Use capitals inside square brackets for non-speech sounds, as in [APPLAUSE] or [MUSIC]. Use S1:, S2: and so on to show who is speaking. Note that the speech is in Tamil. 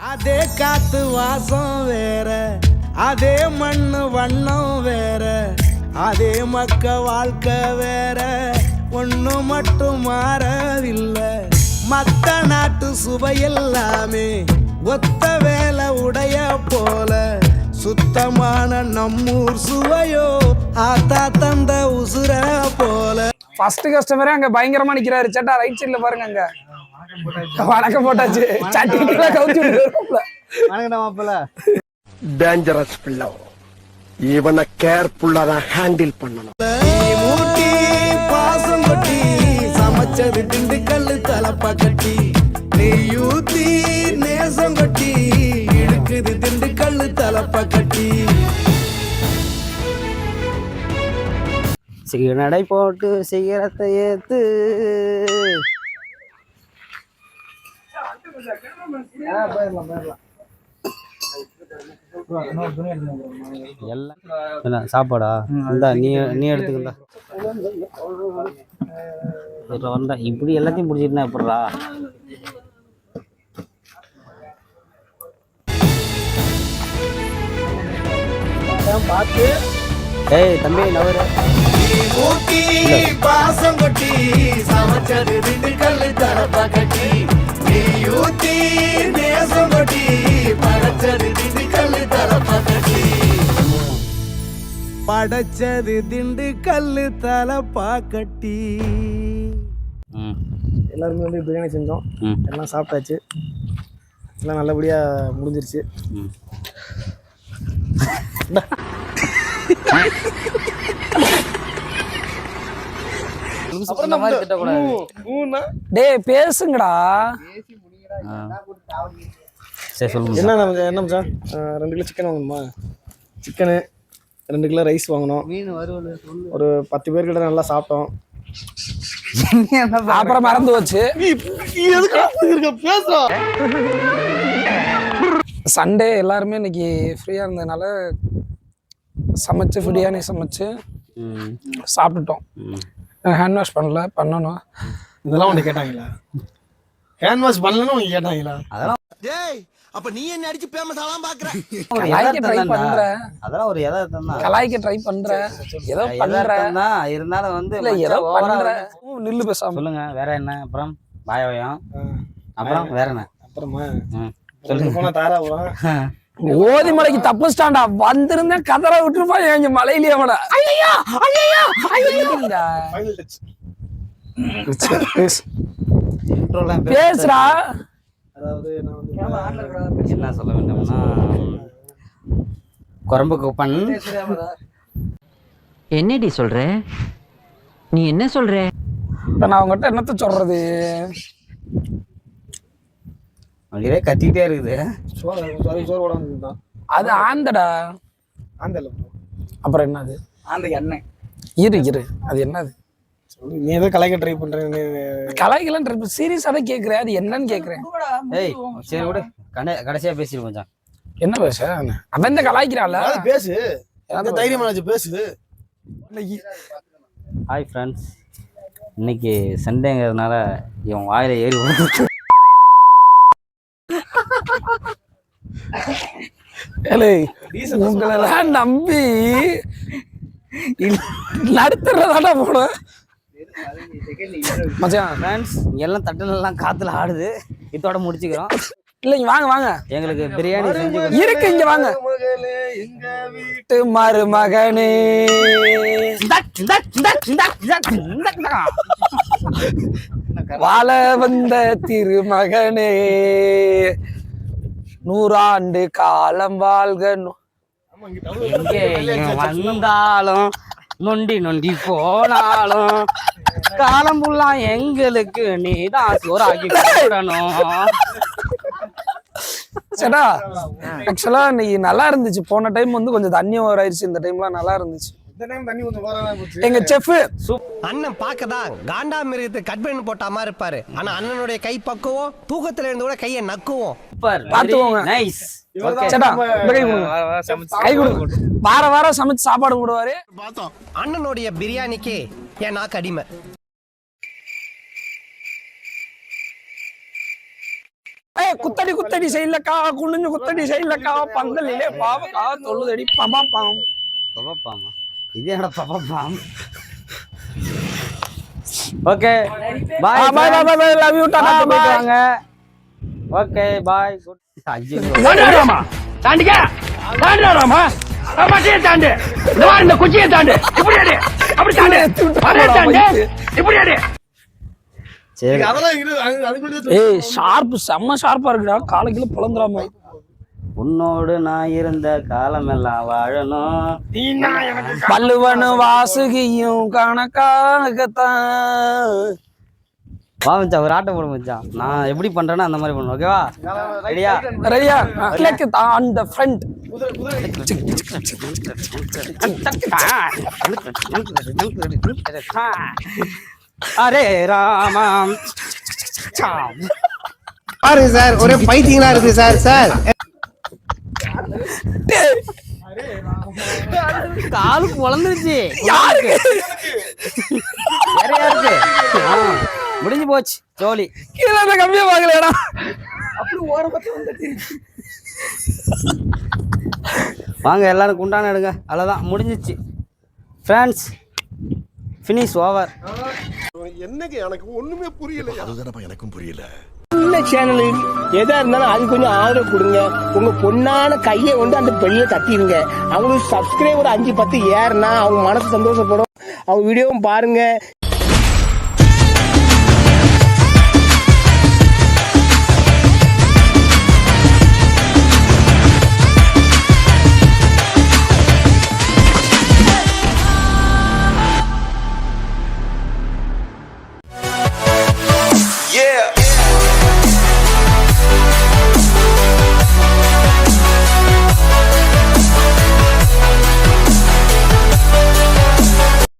S1: அதே காத்து வாசம் வேற அதே மண்ணு வண்ணம் வேற அதே மக்க வாழ்க்கை வேற. ஒண்ணு மட்டும் மாறவில்லை. மத்த நாட்டு சுவையெல்லாமே ஒத்த வேலை உடைய போல. சுத்தமான நம்மூர் சுவையோ ஆத்தா தந்த உசுர போல.
S2: ஃபர்ஸ்ட் கஸ்டமரே அங்க பயங்கரமா நிக்கிறாரு. சேட்டா ரைட் சைடுல பாருங்க அங்க. வணக்கம் போட்டாச்சு. சட்டிக்குள்ள விட்டுருவோம்ல
S3: வணக்கம்டா மாப்பிள்ள.
S4: டேஞ்சரஸ் பிள்ளை. இவனை கேர்ஃபுல்லா தான் ஹேண்டில் பண்ணணும்.
S1: மூட்டி பாசம் கொட்டி சமைச்சது திண்டுக்கல்லு தலப்பா
S3: சீனடை போட்டு சிகரத்தை ஏத்து. எல்லாம் என்ன சாப்பாடா? இந்தா நீ நீ எடுத்துக்கண்டா வந்தா இப்படி எல்லாத்தையும் பிடிச்சிட்டுனா எப்படா பார்த்து ஏய் தம்பி நவரு
S1: நீ மூட்டி பாசம் கொட்டி சமைச்சது திண்டுக்கல்லு தலப்பா கட்டி நீ ஊத்தி நேசம் கொட்டி படைச்சது திண்டுக்கல்லு தலப்பா கட்டி படைச்சது திண்டுக்கல்லு தலப்பா கட்டி
S2: எல்லாருமே வந்து பிரியாணி செஞ்சோம். எல்லாம் சாப்பிட்டாச்சு. எல்லாம் நல்லபடியா முடிஞ்சிருச்சு
S3: ம் அப்புறம் இந்த மாதிரி திட்டக்கூடாது
S2: டேய் பேசுங்கடா.
S3: சரி சொல்லுங்க
S2: என்ன அஹ், ரெண்டு கிலோ சிக்கன் வாங்கணுமா? சிக்கனு ரெண்டு கிலோ ரைஸ் வாங்கணும். ஒரு பத்து பேர்கிட்ட நல்லா சாப்பிட்டோம். அப்புறம் மறந்து வச்சு சண்டே எல்லாருமே இன்னைக்கு ஃப்ரீயா இருந்ததுனால சமைச்சு பிரியாணி சமைச்சு சாப்பிட்டுட்டோம். ஹேண்ட் வாஷ் பண்ணல பண்ணணும்.
S5: இதெல்லாம் உன்னை கேட்டாங்களா? ஹேண்ட் வாஷ் பண்ணலன்னு உனக்கு கேட்டாங்களா?
S3: அதெல்லாம்
S1: டேய் அப்ப நீ என்ன அடிச்சு பேமஸ் ஆலாம் பாக்குற? [LAUGHS]
S3: ஒரு
S2: கலாய்க்க ட்ரை பண்ற.
S3: அதெல்லாம் ஒரு யதார்த்தம் தான்.
S2: கலாய்க்க ட்ரை பண்ற. ஏதோ பண்ற.
S3: இருந்தாலும் வந்து
S2: இல்ல ஏதோ பண்ற. நில்லு பேசாம.
S3: சொல்லுங்க வேற என்ன? அப்புறம் பாயவயம் அப்புறம் வேற என்ன?
S5: அப்புறமா. சொல்லுங்க போனா தாராபுரம்
S2: ஓதி மலைக்கு தப்பிச்சிட்டான்டா வந்திருந்தேன் கதற விட்டுருப்பா எங்க மலையிலேயே அவன. ஐயோ ஐயோ ஐயோ
S5: ஃபைனல் டச்
S3: intro எல்லாம் பேச-
S2: பேசுடா.
S5: அதாவது நான் வந்து
S3: என்ன சொல்ல வேண்டும்னா குரம்பு குப்பன்.
S6: என்னடி சொல்ற? நீ என்ன சொல்ற?
S2: இப்ப நான் அவங்ககிட்ட என்னத்த சொல்றது?
S3: அப்படியே கத்திக்கிட்டே இருக்குது.
S5: சோறு சாரி சோறு கூட வந்துருந்தான்
S2: அது ஆந்தடா.
S5: ஆந்தல
S2: அப்புறம் என்னது?
S3: அந்த எண்ணெய்.
S2: இரு இரு. அது என்னது?
S5: நீ ஏதோ கலைக்க ட்ரை பண்றேன்னு
S2: கலாய்க்கலாம் சீரியஸா தான் கேக்குறேன். அது என்னன்னு கேக்குறேன்.
S3: ஏய் சரி விடு. கட கடைசியா பேசிடு மச்சான்
S2: என்ன பேச? அவன். இந்த கலாய்க்கிறான்ல.
S5: பேசு. அந்த தைரியமானாச்சு பேசு.
S3: ஹாய் ஃப்ரெண்ட்ஸ் இன்னைக்கு சண்டேங்கிறதுனால இவன் வாயில ஏறி
S2: உங்களெல்லாம் நம்பி நடுத்துறதாடா போனேன் மச்சான்
S3: ஃப்ரெண்ட்ஸ் எல்லாம் தட்டுல எல்லாம் காத்துல ஆடுது. இதோட முடிச்சுக்கிறோம்.
S2: இல்ல இங்க வாங்க வாங்க.
S3: எங்களுக்கு பிரியாணி செஞ்சு
S2: இருக்கு இங்க வாங்க. வீட்டு மருமகனே. வாழ வந்த திருமகனே. நூறாண்டு காலம் வாழ்க நு-
S3: வந்தாலும் நொண்டி நொண்டி போனாலும் காலம் ஃபுல்லா எங்களுக்கு நீதான் சோறாக்கி கொடுக்கணும்.
S2: சேட்டா ஆக்சுவலா இன்னைக்கு நல்லா இருந்துச்சு. போன டைம் வந்து கொஞ்சம் தண்ணி ஓவர் ஆயிருச்சு இந்த டைம்லாம் நல்லா இருந்துச்சு. எங்க செஃப்
S7: அண்ணன் பார்க்கதான் காண்டா மிருகத்தை கட் பண்ணி போட்ட மாதிரி இருப்பாரு. ஆனா அண்ணனுடைய கை பக்குவோம் தூக்கத்துல இருந்து கூட கையை நக்குவோம்.
S3: சூப்பர்.
S2: பாத்துக்கோங்க.
S3: நைஸ்
S2: சேட்டா இந்த கை கொடுங்க. கை கொடுங்க. வார வாரம் சமைச்சு சாப்பாடு போடுவாரு.
S7: அண்ணனுடைய பிரியாணிக்கு என் நாக்கு அடிமை.
S2: ஏய் குத்தடி குத்தடி செய்யலக்கா குனிஞ்சு குத்தடி செய்யலக்கா பந்தலிலே பாவக்கா தொழுதடி பாபா பாம்
S3: பப்பாமா இது என்னடா okay. Bye
S2: bye bye bye love you tata bye
S3: வாங்க. ஓகே பாய் குட் ஐயோ [LAUGHS] சரி.
S5: அதெல்லாம் எங்களுக்கு- அது- அதுக்குள்ள
S2: ஏய் ஷார்ப் செம்ம ஷார்ப்பா இருக்குடா. காலைக்குள்ள புலந்துராம
S3: உன்னோடு நான் இருந்த காலமெல்லாம் வாழணும்.
S2: வள்ளுவனு வாசுகியும் கணக்காகத்தான்.
S3: வா மச்சான் ஒரு ஆட்டம் போடு மச்சான். நான் எப்படி பண்றேனோ அந்த மாதிரி பண்ணுவேன் ஓகேவா? ரெடியா?
S2: ரெடியா? கிளிக் ஆன் த ஃப்ரண்ட்
S3: அரே ராமம்
S7: பாருங்க சார் ஒரே பைத்தியங்களா இருக்கு சார் சார்.
S3: காலு பொழந்துருச்சு யாருக்கு? வேற யாருக்கு? ஆ, முடிஞ்சு போச்சு ஜோலி.
S2: கீழே கம்மியா வாங்கலடா
S3: வாங்க எல்லாரும் குண்டான எடுங்க. அவ்வளோதான் முடிஞ்சிச்சு. ஃப்ரெண்ட்ஸ் ஃபினிஷ் ஓவர்
S4: என்னங்க எனக்கு ஒண்ணுமே புரியல அதுதானப்பா எனக்கும் புரியல.
S8: சேனல் எதா இருந்தாலும் அது கொஞ்சம் ஆதரவு கொடுங்க. உங்க பொண்ணான கையை வந்து அந்த பெண்ணை தட்டிடுங்க அவங்களுக்கு சப்ஸ்கிரைபர் அஞ்சு பத்து ஏறுனா அவங்க மனசு சந்தோஷப்படும். அவங்க வீடியோவும் பாருங்க.